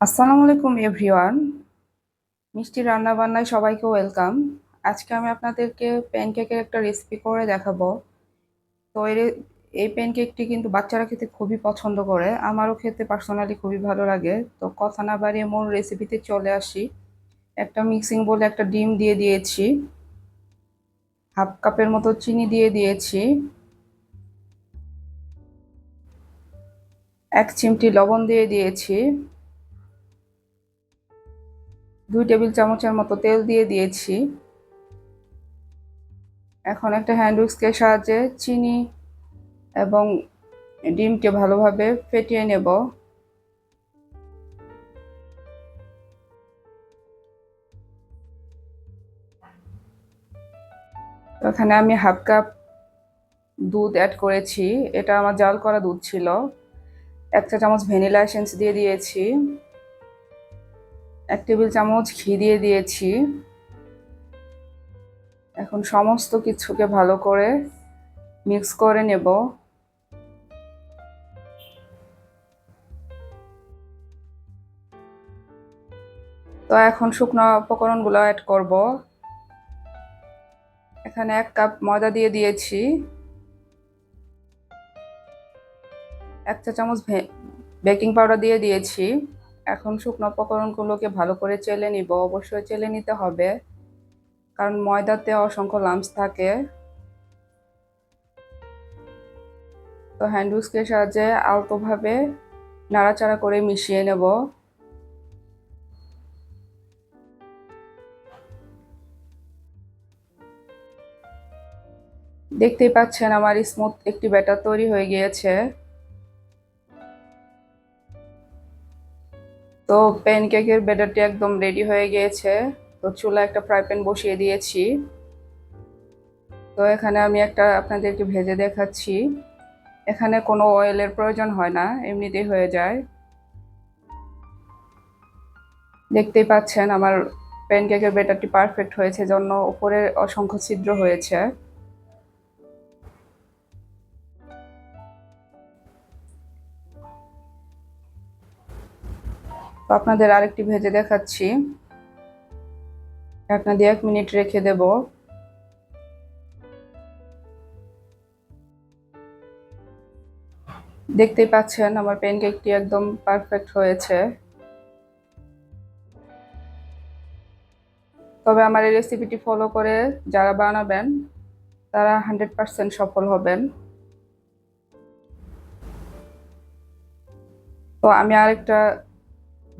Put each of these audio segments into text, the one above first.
আসসালামু আলাইকুম, এভরিওয়ান। মিষ্টি রান্না বান্নায় সবাইকে ওয়েলকাম। আজকে আমি আপনাদেরকে প্যানকেকের একটা রেসিপি করে দেখাবো। তো এর এই প্যানকেকটি কিন্তু বাচ্চারা খেতে খুবই পছন্দ করে। আমারও খেতে পার্সোনালি খুবই ভালো লাগে। তো কথা না বাড়িয়ে মূল রেসিপিতে চলে আসি। একটা মিক্সিং বলে একটা ডিম দিয়ে দিয়েছি। হাফ কাপের মতো চিনি দিয়ে দিয়েছি। এক চিমটি লবণ দিয়ে দিয়েছি। দুই টেবিল চামচের মতো তেল দিয়ে দিয়েছি। এখন একটা হ্যান্ড উইক্সকের সাহায্যে চিনি এবং ডিমকে ভালোভাবে ফেটিয়ে নেব। এখানে আমি হাফ কাপ দুধ অ্যাড করেছি। এটা আমার জাল করা দুধ ছিল। এক চা চামচ ভ্যানিলা এসেন্স দিয়ে দিয়েছি। এক টেবিল চামচ ঘি দিয়ে দিয়েছি। এখন সমস্ত কিছুকে ভালো করে মিক্স করে নেব। তো এখন শুকনো উপকরণগুলো অ্যাড করব। এখানে এক কাপ ময়দা দিয়ে দিয়েছি। এক চা চামচ বেকিং পাউডার দিয়ে দিয়েছি। এখন শুকনো উপকরণগুলোকে ভালো করে চেলে নিব, অবশ্যই চেলে নিতে হবে। কারণ ময়দাতে অসংখ্য লামস থাকে। তো হ্যান্ড সাহায্যে আলতোভাবে নাড়াচাড়া করে মিশিয়ে নেব। দেখতেই পাচ্ছেন আমার স্মুথ একটি ব্যাটার তৈরি হয়ে গিয়েছে। তো প্যানকেকের ব্যাটারটি একদম রেডি হয়ে গিয়েছে। তো চুলা একটা ফ্রাই প্যান বসিয়ে দিয়েছি। তো এখানে আমি একটা আপনাদেরকে ভেজে দেখাচ্ছি। এখানে কোনো অয়েলের প্রয়োজন হয় না, এমনিতেই হয়ে যায়। দেখতেই পাচ্ছেন, আমার প্যানকেকের ব্যাটারটি পারফেক্ট হয়েছে, জন্য উপরে অসংখ্য ছিদ্র হয়েছে। তো আপনাদের আরেকটি ভেজে দেখাচ্ছি। দিয়ে এক মিনিট রেখে দেব। দেখতেই পাচ্ছেন, আমার প্যানকেকটি একদম পারফেক্ট হয়েছে। তবে আমার এই রেসিপিটি ফলো করে যারা বানাবেন, তারা হান্ড্রেড পারসেন্ট সফল হবেন। তো আমি আরেকটা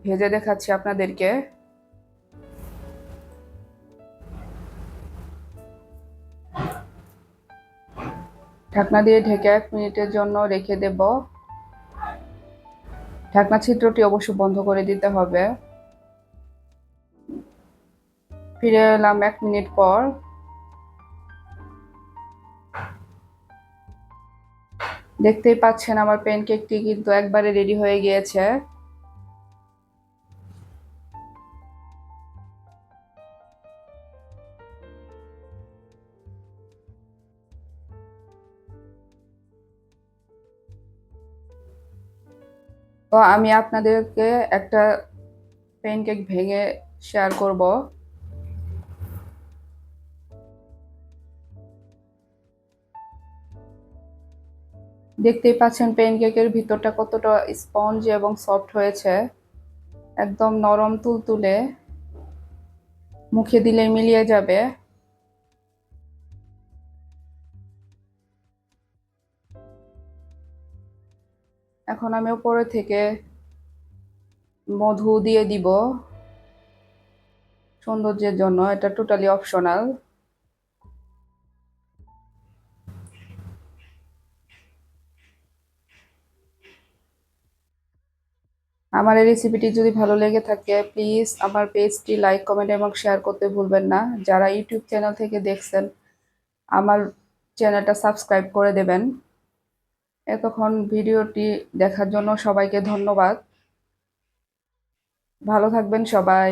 ভেজে দেখাচ্ছি আপনাদেরকে। ঢাকনা দিয়ে ঢেকে এক মিনিটের জন্য রেখে দেব। ঢাকনা ছিদ্রটি অবশ্য বন্ধ করে দিতে হবে। ফিরে এলাম এক মিনিট পর। দেখতেই পাচ্ছেন আমার প্যানকেকটি কিন্তু একবারে রেডি হয়ে গিয়েছে। তো আমি আপনাদেরকে একটা প্যানকেক ভেঙে শেয়ার করব। দেখতেই পাচ্ছেন প্যানকেকের ভিতরটা কতটা স্পঞ্জ এবং সফট হয়েছে। একদম নরম তুলতুলে। মুখে দিলে মিলিয়ে যাবে। এখন আমি উপরে থেকে মধু দিয়ে দিব। সৌন্দর্যের জন্য, এটা টোটালি অপশনাল আমার এই রেসিপিটি যদি ভালো লেগে থাকে প্লিজ আমার পেজটি লাইক কমেন্ট এবং শেয়ার করতে ভুলবেন না। যারা ইউটিউব চ্যানেল থেকে দেখছেন, আমার চ্যানেলটা সাবস্ক্রাইব করে দেবেন। এতক্ষণ ভিডিওটি দেখার জন্য সবাইকে ধন্যবাদ। ভালো থাকবেন সবাই।